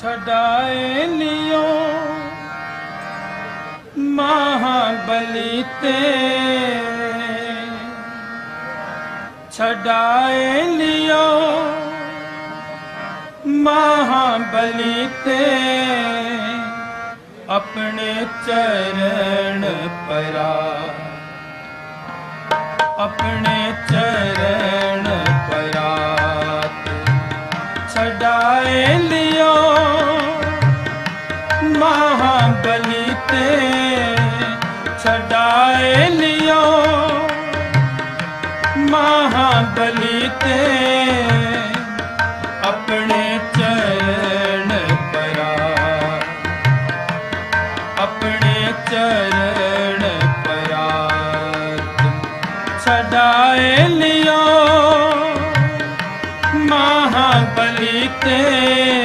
ਛਡਾਏ ਲਿਓ ਮਹਾਬਲੀ ਤੇ ਛਡਾਏ ਲਿਓ ਮਹਾਬਲੀ ਤੇ ਆਪਣੇ ਚਰਨ ਪਰਾ। ਆਪਣੇ ਚਰਨ ਪਰਾਤ ਛਡਾਏ ਮਹਾਬਲੀ ਤੇ ਛਡਾਏ ਲਿਓ। ਮਹਾਬਲੀ ਤੇ ਆਪਣੇ ਚਰਨ ਪਰਾ। ਆਪਣੇ ਚਰਨ ਪਰਾਤ ਛਡਾਏ ਲਿਓ। ਮਹਾਬਲੀ ਤੇ